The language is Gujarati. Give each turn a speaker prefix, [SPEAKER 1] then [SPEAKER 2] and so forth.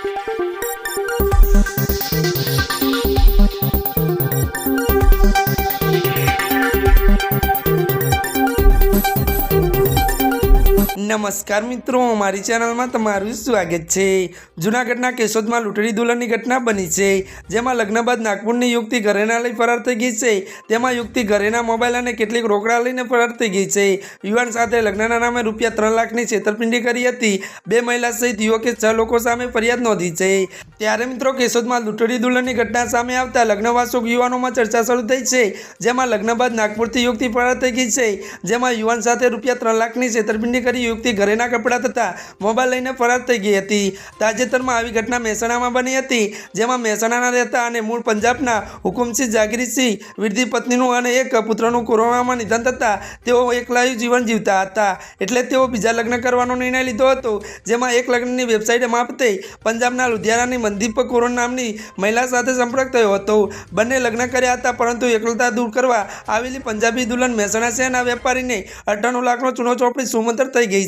[SPEAKER 1] Thank you. નમસ્કાર મિત્રો, મારી ચેનલમાં તમારું સ્વાગત છે. જૂનાગઢના કેશોદમાં લૂંટણી દુલ્હનની ઘટના બની છે, જેમાં લગ્ન બાદ નાગપુરની યુવતી ઘરેના લઈ ફરાર થઈ ગઈ છે. તેમાં યુવતી ઘરેના મોબાઈલ અને કેટલીક રોકડા લઈને ફરાર થઈ ગઈ છે. યુવાન સાથે લગ્નના નામે રૂપિયા ત્રણ લાખની છેતરપિંડી કરી હતી. બે મહિલા સહિત યુવકે છ લોકો સામે ફરિયાદ નોંધી છે. ત્યારે મિત્રો, કેશોદમાં લૂંટણી દુલ્હનની ઘટના સામે આવતા લગ્નવાસુક યુવાનોમાં ચર્ચા શરૂ થઈ છે, જેમાં લગ્ન બાદ નાગપુરથી યુવતી ફરાર થઈ ગઈ છે. જેમાં યુવાન સાથે રૂપિયા ત્રણ લાખની છેતરપિંડી કરી યુવતી ઘરેના કપડાં તથા મોબાઈલ લઈને ફરાર થઈ ગઈ હતી. તાજેતરમાં આવી ઘટના મહેસાણામાં બની હતી, જેમાં મહેસાણાના રહેતા અને મૂળ પંજાબના હુકુમસિંહ જાગીરસિંહ, વિરધી પત્નીનું અને એક પુત્રનું કોરોનામાં નિધન થતાં તેઓ એકલાયું જીવન જીવતા હતા. એટલે તેઓ બીજા લગ્ન કરવાનો નિર્ણય લીધો હતો, જેમાં એક લગ્નની વેબસાઇટ મારફતે પંજાબના લુધિયાણાની મનદીપ કોરોન નામની મહિલા સાથે સંપર્ક થયો હતો. બંને લગ્ન કર્યા હતા, પરંતુ એકલતા દૂર કરવા આવેલી પંજાબી દુલ્હન મહેસાણા શહેરના વેપારીને અઠ્ઠાણું લાખનો ચૂનો ચોપડી સુમંતર થઈ ગઈ